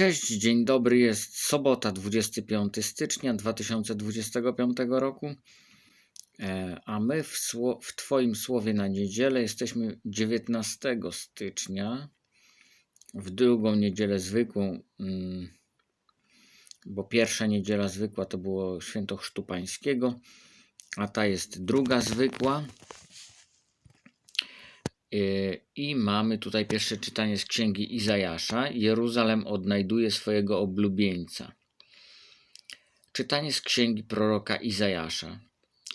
Cześć, dzień dobry. Jest sobota, 25 stycznia 2025 roku. E, A my w, w Twoim słowie na niedzielę jesteśmy 19 stycznia, w drugą niedzielę zwykłą, mm, bo pierwsza niedziela zwykła to było święto Chrztu Pańskiego, a ta jest druga zwykła. I mamy tutaj pierwsze czytanie z księgi Izajasza. Jeruzalem odnajduje swojego oblubieńca. Czytanie z księgi proroka Izajasza.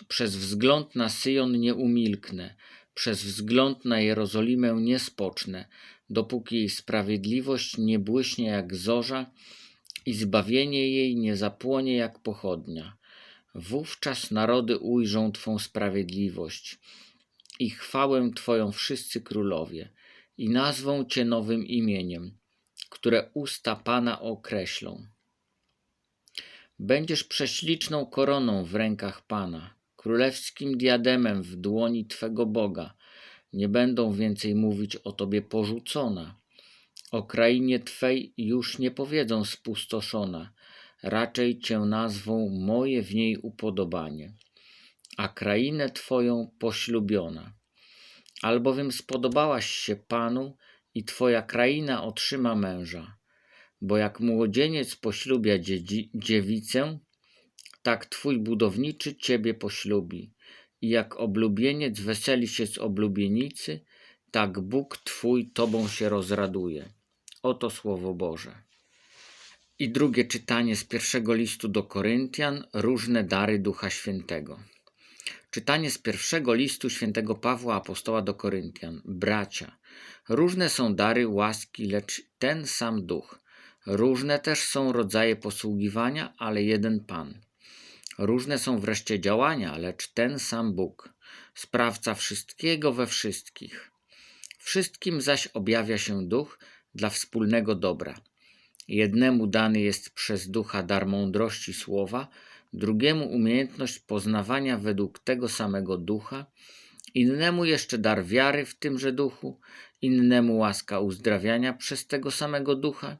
Przez wzgląd na Syjon nie umilknę, przez wzgląd na Jerozolimę nie spocznę, dopóki jej sprawiedliwość nie błyśnie jak zorza i zbawienie jej nie zapłonie jak pochodnia. Wówczas narody ujrzą Twą sprawiedliwość i chwałę Twoją wszyscy królowie, i nazwą Cię nowym imieniem, które usta Pana określą. Będziesz prześliczną koroną w rękach Pana, królewskim diademem w dłoni Twego Boga. Nie będą więcej mówić o Tobie porzucona. O krainie Twej już nie powiedzą spustoszona, raczej Cię nazwą moje w niej upodobanie a krainę Twoją poślubiona. Albowiem spodobałaś się Panu i Twoja kraina otrzyma męża. Bo jak młodzieniec poślubia dziewicę, tak Twój budowniczy Ciebie poślubi. I jak oblubieniec weseli się z oblubienicy, tak Bóg Twój Tobą się rozraduje. Oto Słowo Boże. I drugie czytanie z pierwszego listu do Koryntian, różne dary Ducha Świętego. Czytanie z pierwszego listu świętego Pawła Apostoła do Koryntian. Bracia, różne są dary łaski, lecz ten sam duch. Różne też są rodzaje posługiwania, ale jeden Pan. Różne są wreszcie działania, lecz ten sam Bóg, sprawca wszystkiego we wszystkich. Wszystkim zaś objawia się duch dla wspólnego dobra. Jednemu dany jest przez ducha dar mądrości słowa, drugiemu umiejętność poznawania według tego samego ducha, innemu jeszcze dar wiary w tymże duchu, innemu łaska uzdrawiania przez tego samego ducha,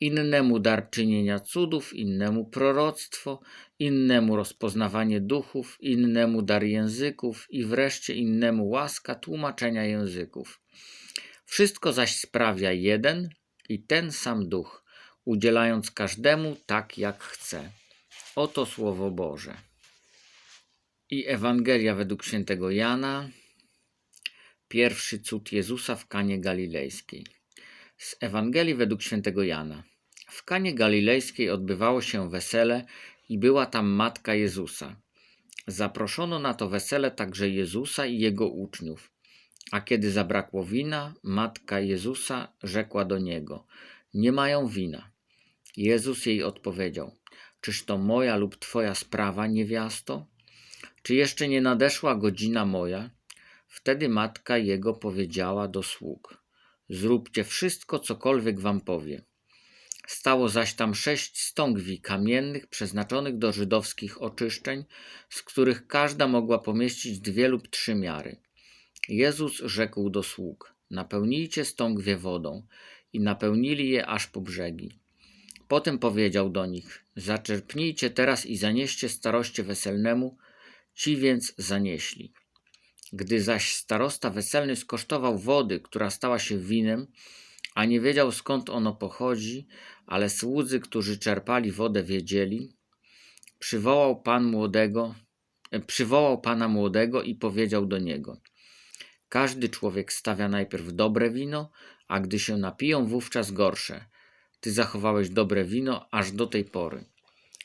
innemu dar czynienia cudów, innemu proroctwo, innemu rozpoznawanie duchów, innemu dar języków i wreszcie innemu łaska tłumaczenia języków. Wszystko zaś sprawia jeden i ten sam duch, udzielając każdemu tak, jak chce. Oto Słowo Boże. I Ewangelia według świętego Jana, pierwszy cud Jezusa w Kanie Galilejskiej. Z Ewangelii według świętego Jana. W Kanie Galilejskiej odbywało się wesele i była tam matka Jezusa. Zaproszono na to wesele także Jezusa i jego uczniów. A kiedy zabrakło wina, matka Jezusa rzekła do niego: Nie mają wina. Jezus jej odpowiedział: Czyż to moja lub twoja sprawa, niewiasto? Czy jeszcze nie nadeszła godzina moja? Wtedy matka jego powiedziała do sług: Zróbcie wszystko, cokolwiek wam powie. Stało zaś tam sześć stągwi kamiennych przeznaczonych do żydowskich oczyszczeń, z których każda mogła pomieścić dwie lub trzy miary. Jezus rzekł do sług: Napełnijcie stągwie wodą, i napełnili je aż po brzegi. Potem powiedział do nich: Zaczerpnijcie teraz i zanieście staroście weselnemu. Ci więc zanieśli. Gdy zaś starosta weselny skosztował wody, która stała się winem, a nie wiedział skąd ono pochodzi, ale słudzy, którzy czerpali wodę, wiedzieli, przywołał pan młodego, e, przywołał pana młodego i powiedział do niego: Każdy człowiek stawia najpierw dobre wino, a gdy się napiją, wówczas gorsze. Ty zachowałeś dobre wino aż do tej pory.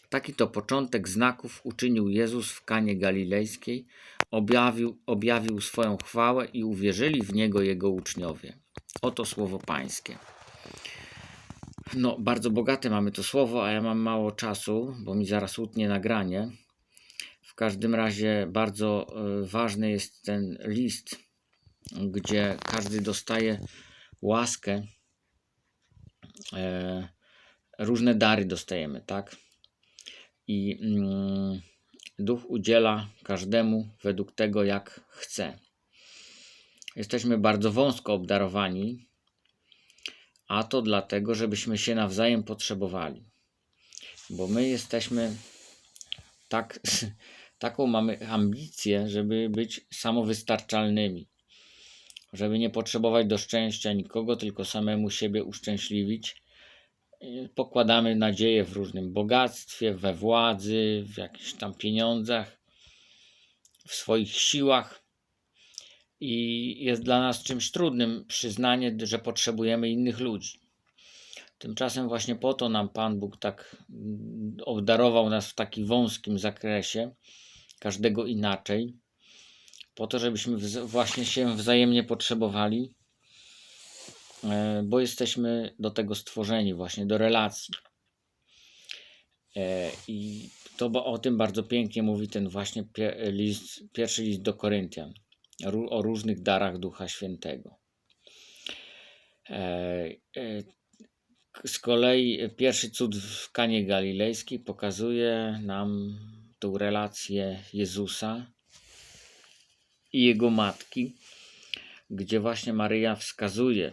Taki to początek znaków uczynił Jezus w Kanie Galilejskiej, objawił, objawił swoją chwałę i uwierzyli w Niego Jego uczniowie. Oto słowo Pańskie. No, bardzo bogate mamy to słowo, a ja mam mało czasu, bo mi zaraz utnie nagranie. W każdym razie bardzo y, ważny jest ten list, gdzie każdy dostaje łaskę e, różne dary dostajemy, tak? I mm, duch udziela każdemu według tego, jak chce. Jesteśmy bardzo wąsko obdarowani, a to dlatego, żebyśmy się nawzajem potrzebowali. Bo my jesteśmy tak, taką mamy ambicję, żeby być samowystarczalnymi. Żeby nie potrzebować do szczęścia nikogo, tylko samemu siebie uszczęśliwić. I Pokładamy nadzieję w różnym bogactwie, we władzy, w jakichś tam pieniądzach, w swoich siłach. I jest dla nas czymś trudnym przyznanie, że potrzebujemy innych ludzi. Tymczasem właśnie po to nam Pan Bóg tak mm, obdarował nas w takim wąskim zakresie, każdego inaczej, po to, żebyśmy właśnie się wzajemnie potrzebowali, e, bo jesteśmy do tego stworzeni, właśnie do relacji. E, I to o tym bardzo pięknie mówi ten właśnie list, pierwszy list do Koryntian, o różnych darach Ducha Świętego. E, z kolei pierwszy cud w Kanie Galilejskiej pokazuje nam tą relację Jezusa i jego matki, gdzie właśnie Maryja wskazuje,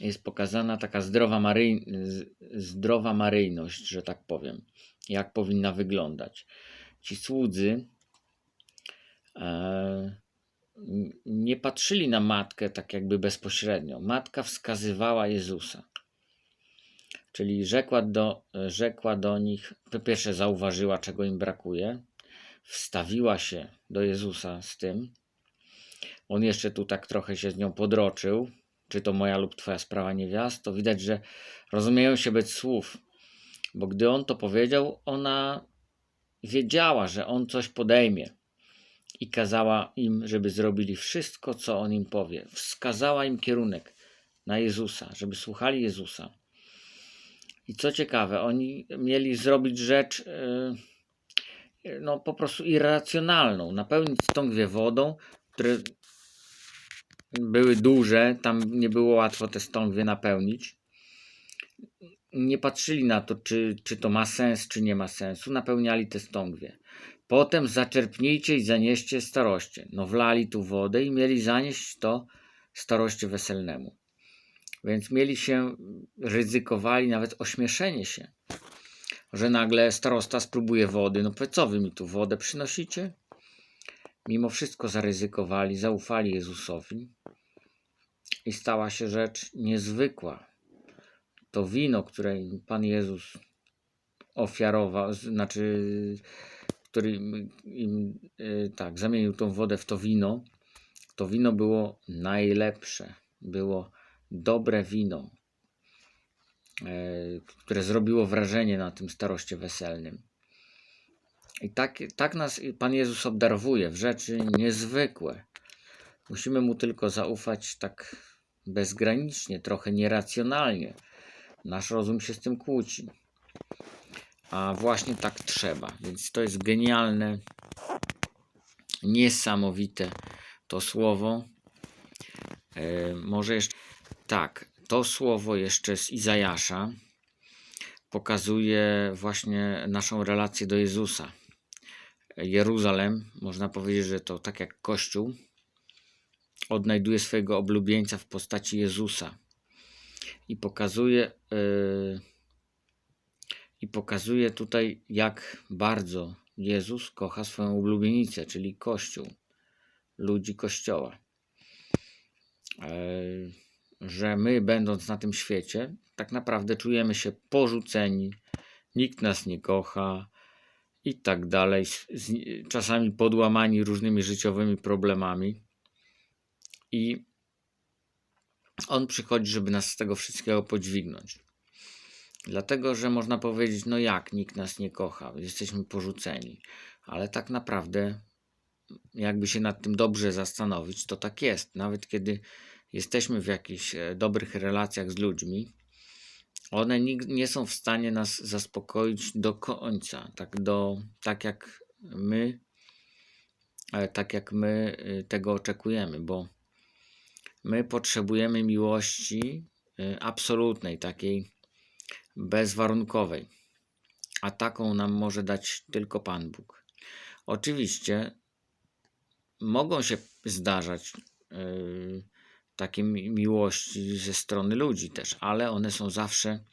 jest pokazana taka zdrowa, maryj, zdrowa maryjność, że tak powiem, jak powinna wyglądać. Ci słudzy e, nie patrzyli na matkę tak jakby bezpośrednio. Matka wskazywała Jezusa. Czyli rzekła do, rzekła do nich, po pierwsze zauważyła, czego im brakuje, wstawiła się do Jezusa z tym. On jeszcze tu tak trochę się z nią podroczył, czy to moja lub twoja sprawa niewiast, to widać, że rozumieją się bez słów. Bo gdy on to powiedział, ona wiedziała, że on coś podejmie i kazała im, żeby zrobili wszystko, co on im powie. Wskazała im kierunek na Jezusa, żeby słuchali Jezusa. I co ciekawe, oni mieli zrobić rzecz yy, no po prostu irracjonalną, napełnić stągwie wodą, które były duże, tam nie było łatwo te stągwie napełnić. Nie patrzyli na to, czy, czy to ma sens, czy nie ma sensu, napełniali te stągwie. Potem zaczerpnijcie i zanieście staroście. No wlali tu wodę i mieli zanieść to staroście weselnemu. Więc mieli się, ryzykowali nawet ośmieszenie się, że nagle starosta spróbuje wody. No co wy mi tu wodę przynosicie? Mimo wszystko zaryzykowali, zaufali Jezusowi i stała się rzecz niezwykła. To wino, które Pan Jezus ofiarował, znaczy, który im, im y, tak, zamienił tą wodę w to wino, to wino było najlepsze. Było dobre wino, które zrobiło wrażenie na tym staroście weselnym. I tak, tak nas Pan Jezus obdarowuje w rzeczy niezwykłe. Musimy Mu tylko zaufać tak bezgranicznie, trochę nieracjonalnie. Nasz rozum się z tym kłóci. A właśnie tak trzeba. Więc to jest genialne, niesamowite to słowo. E, może jeszcze tak, to słowo jeszcze z Izajasza pokazuje właśnie naszą relację do Jezusa. Jeruzalem, można powiedzieć, że to tak jak Kościół, odnajduje swojego oblubieńca w postaci Jezusa i pokazuje, yy, i pokazuje tutaj, jak bardzo Jezus kocha swoją ulubienicę, czyli Kościół, ludzi Kościoła. Yy, że my, będąc na tym świecie, tak naprawdę czujemy się porzuceni, nikt nas nie kocha i tak dalej, czasami podłamani różnymi życiowymi problemami. I on przychodzi, żeby nas z tego wszystkiego podźwignąć. Dlatego, że można powiedzieć, no jak, nikt nas nie kocha, jesteśmy porzuceni. Ale tak naprawdę, jakby się nad tym dobrze zastanowić, to tak jest. Nawet kiedy jesteśmy w jakichś e, dobrych relacjach z ludźmi, one nie są w stanie nas zaspokoić do końca, tak, do, tak jak my, e, tak jak my e, tego oczekujemy, bo my potrzebujemy miłości absolutnej, takiej bezwarunkowej, a taką nam może dać tylko Pan Bóg. Oczywiście mogą się zdarzać yy, takie mi- miłości ze strony ludzi też, ale one są zawsze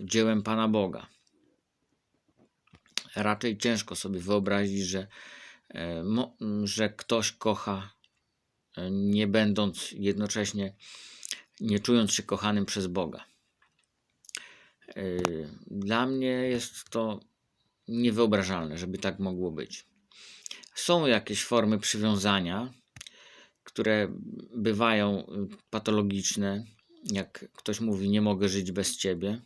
dziełem Pana Boga. Raczej ciężko sobie wyobrazić, że, e, że ktoś kocha, e, nie będąc jednocześnie, nie czując się kochanym przez Boga. E, Dla mnie jest to niewyobrażalne, żeby tak mogło być. Są jakieś formy przywiązania, które bywają y, patologiczne, jak ktoś mówi, nie mogę żyć bez ciebie.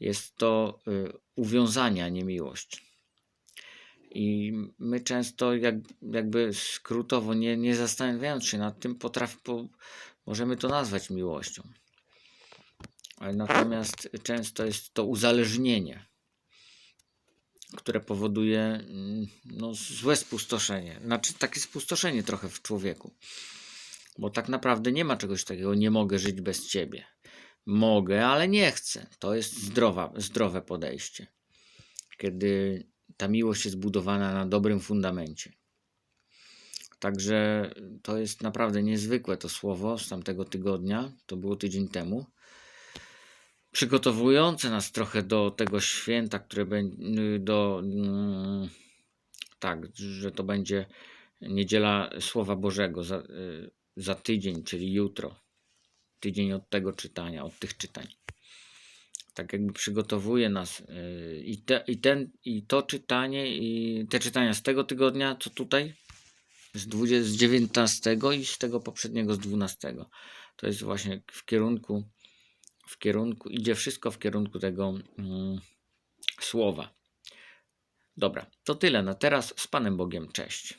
Jest to y, uwiązanie, a nie miłość. I my często, jak, jakby skrótowo, nie, nie zastanawiając się nad tym, potrafi, po, możemy to nazwać miłością. Natomiast często jest to uzależnienie, które powoduje mm, no, złe spustoszenie. Znaczy takie spustoszenie trochę w człowieku. Bo tak naprawdę nie ma czegoś takiego, nie mogę żyć bez ciebie. Mogę, ale nie chcę. To jest zdrowa, zdrowe podejście. Kiedy ta miłość jest budowana na dobrym fundamencie. Także to jest naprawdę niezwykłe to słowo z tamtego tygodnia. To było tydzień temu. Przygotowujące nas trochę do tego święta, które będzie do. mm, Tak, że to będzie niedziela Słowa Bożego za, y, za tydzień, czyli jutro. Tydzień od tego czytania, od tych czytań. Tak jakby przygotowuje nas y, i, te, i, ten, i to czytanie, i te czytania z tego tygodnia, co tutaj, z, 20, z 19 i z tego poprzedniego z 12. To jest właśnie w kierunku, w kierunku, idzie wszystko w kierunku tego mm, słowa. Dobra, to tyle na teraz. Z Panem Bogiem, cześć.